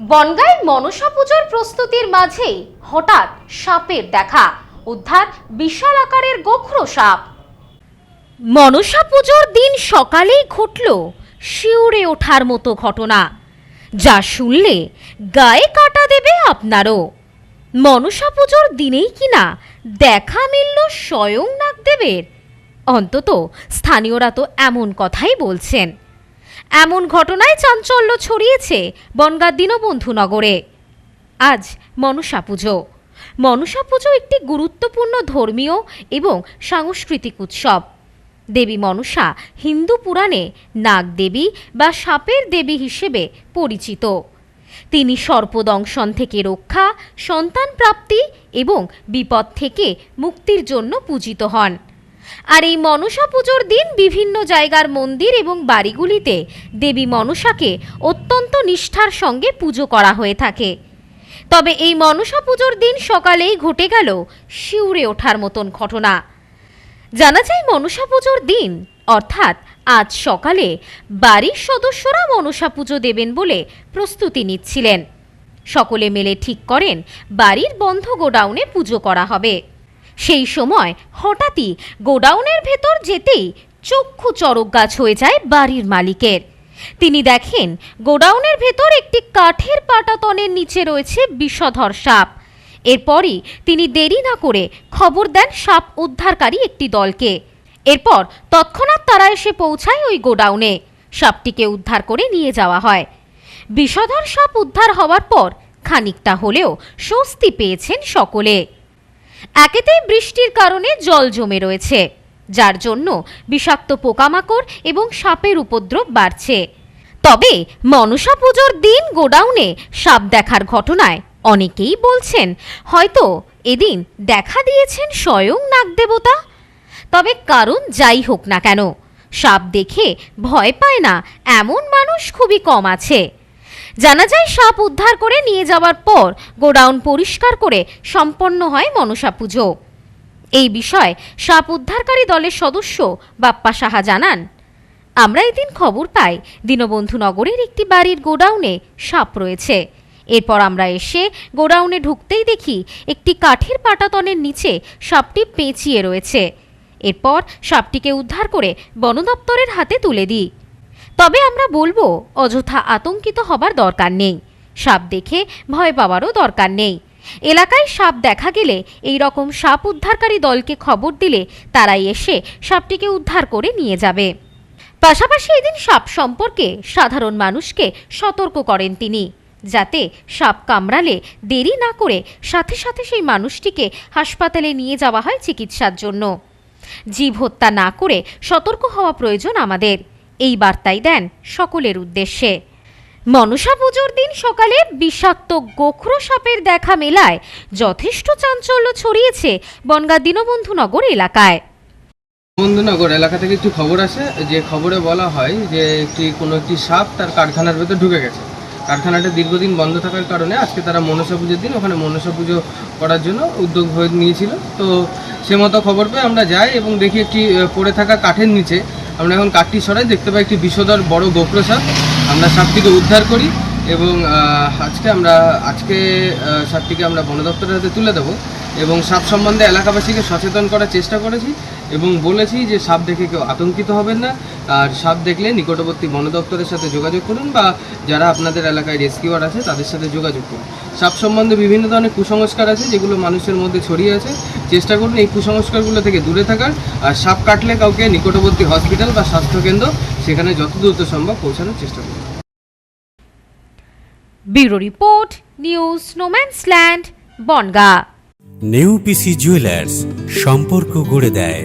বনগাঁয় মনসা পুজোর প্রস্তুতির মাঝেই হঠাৎ সাপের দেখা। উদ্ধার বিশাল আকারের গোখরো সাপ। মনসা পুজোর দিন সকালেই ঘটল শিউরে ওঠার মতো ঘটনা। যা শুনলে গায়ে কাটা দেবে আপনারও। মনসা পুজোর দিনেই কিনা দেখা মিলল স্বয়ং নাগদেবের। অন্তত স্থানীয়রা তো এমন কথাই বলছেন। এমন ঘটনায় চাঞ্চল্য ছড়িয়েছে বনগাঁ দীনবন্ধু নগরে। আজ মনসা পুজো। মনসা পুজো একটি গুরুত্বপূর্ণ ধর্মীয় এবং সাংস্কৃতিক উৎসব। দেবী মনসা হিন্দু পুরাণে নাগদেবী বা সাপের দেবী হিসেবে পরিচিত। তিনি সর্পদংশন থেকে রক্ষা, সন্তান প্রাপ্তি এবং বিপদ থেকে মুক্তির জন্য পূজিত হন। আর এই মনসা পুজোর দিন বিভিন্ন জায়গার মন্দির এবং বাড়িগুলিতে দেবী মনসাকে অত্যন্ত নিষ্ঠার সঙ্গে পুজো করা হয়ে থাকে। তবে এই মনসা পুজোর দিন সকালেই ঘটে গেল শিউরে ওঠার মতন ঘটনা। জানা যায় মনসা পুজোর দিন, অর্থাৎ আজ সকালে বাড়ির সদস্যরা মনসা পুজো দেবেন বলে প্রস্তুতি নিচ্ছিলেন। সকলে মিলে ঠিক করেন বাড়ির বন্ধ গোডাউনে পুজো করা হবে। সেই সময় হঠাৎই গোডাউনের ভেতর যেতেই চক্ষু চড়ক গাছ হয়ে যায় বাড়ির মালিকের। তিনি দেখেন গোডাউনের ভেতর একটি কাঠের পাটাতনের নিচে রয়েছে বিষধর সাপ। এরপরই তিনি দেরি না করে খবর দেন সাপ উদ্ধারকারী একটি দলকে। এরপর তৎক্ষণাৎ তারা এসে পৌঁছায় ওই গোডাউনে। সাপটিকে উদ্ধার করে নিয়ে যাওয়া হয়। বিষধর সাপ উদ্ধার হওয়ার পর খানিকটা হলেও স্বস্তি পেয়েছেন সকলে। একেতেই বৃষ্টির কারণে জল জমে রয়েছে, যার জন্য বিষাক্ত পোকামাকড় এবং সাপের উপদ্রব বাড়ছে। তবে মনসা পুজোর দিন গোডাউনে সাপ দেখার ঘটনায় অনেকেই বলছেন, হয়তো এদিন দেখা দিয়েছেন স্বয়ং নাগদেবতা? তবে কারণ যাই হোক না কেন, সাপ দেখে ভয় পায় না, এমন মানুষ খুবই কম আছে। জানা যায়, সাপ উদ্ধার করে নিয়ে যাওয়ার পর গোডাউন পরিষ্কার করে সম্পন্ন হয় মনসা পুজো। এই বিষয়ে সাপ উদ্ধারকারী দলের সদস্য বাপ্পা সাহা জানান, আমরা এদিন খবর পাই, দীনবন্ধু নগরের একটি বাড়ির গোডাউনে সাপ রয়েছে। এরপর আমরা এসে গোডাউনে ঢুকতেই দেখি একটি কাঠের পাটাতনের নিচে সাপটি পেঁচিয়ে রয়েছে। এরপর সাপটিকে উদ্ধার করে বন দপ্তরের হাতে তুলে দিই। তবে আমরা বলব, অযথা আতঙ্কিত হবার দরকার নেই। সাপ দেখে ভয় পাওয়ারও দরকার নেই। এলাকায় সাপ দেখা গেলে এই রকম সাপ উদ্ধারকারী দলকে খবর দিলে তারাই এসে সাপটিকে উদ্ধার করে নিয়ে যাবে। পাশাপাশি এদিন সাপ সম্পর্কে সাধারণ মানুষকে সতর্ক করেন তিনি, যাতে সাপ কামড়ালে দেরি না করে সাথে সাথে সেই মানুষটিকে হাসপাতালে নিয়ে যাওয়া হয় চিকিৎসার জন্য। জীব হত্যা না করে সতর্ক হওয়া প্রয়োজন আমাদের। এই বার্তাই দেন সকলের উদ্দেশ্যে। মনসা পুজোর দিন সকালে বিষাক্ত গোখরো সাপের দেখা মেলায় যথেষ্ট চাঞ্চল্য ছড়িয়েছে বনগা দীনবন্ধু নগর এলাকায়। বন্ধুনগর এলাকা থেকে একটি খবর আসে, যে খবরে বলা হয় যে একটি, কোনো একটি সাপ তার কারখানার ভেতর ঢুকে গেছে। কারখানাটা দীর্ঘদিন বন্ধ থাকার কারণে আজকে তারা মনসা পুজোর দিন, ওখানে মনসা পুজো করার জন্য উদ্যোগ হয়ে নিয়েছিল। তো সে মতো খবর পেয়ে আমরা যাই এবং দেখি একটি পড়ে থাকা কাঠের নিচে আমরা এখন কাঠটি সরাই, দেখতে পাই একটি বিষধর বড় গোপ্র সাপ। আমরা সাপটিকে উদ্ধার করি এবং আজকে আমরা, আজকে সাপটিকে আমরা বন দপ্তরের হাতে তুলে দেবো এবং সাপ সম্বন্ধে এলাকাবাসীকে সচেতন করার চেষ্টা করেছি এবং বলেছি যে সাপ দেখে কেউ আতঙ্কিত হবেন না। আর সাপ দেখলে নিকটবর্তী বন দপ্তরের সাথে যোগাযোগ করুন বা যারা আপনাদের এলাকায় রেস্কিউয়ার আছে তাদের সাথে যোগাযোগ করুন। সাপ সম্বন্ধে বিভিন্ন ধরনের কুসংস্কার আছে যেগুলো মানুষের মধ্যে ছড়িয়ে আছে। চেষ্টা করুন এই কুসংস্কারগুলো থেকে দূরে থাকার। আর সাপ কাটলে কাউকে নিকটবর্তী হসপিটাল বা স্বাস্থ্যকেন্দ্র সেখানে যত দ্রুত সম্ভব পৌঁছানোর চেষ্টা করুন। Bureau report news no man's land Bongaon. New PC jewellers সম্পর্ক গড়ে দেয়।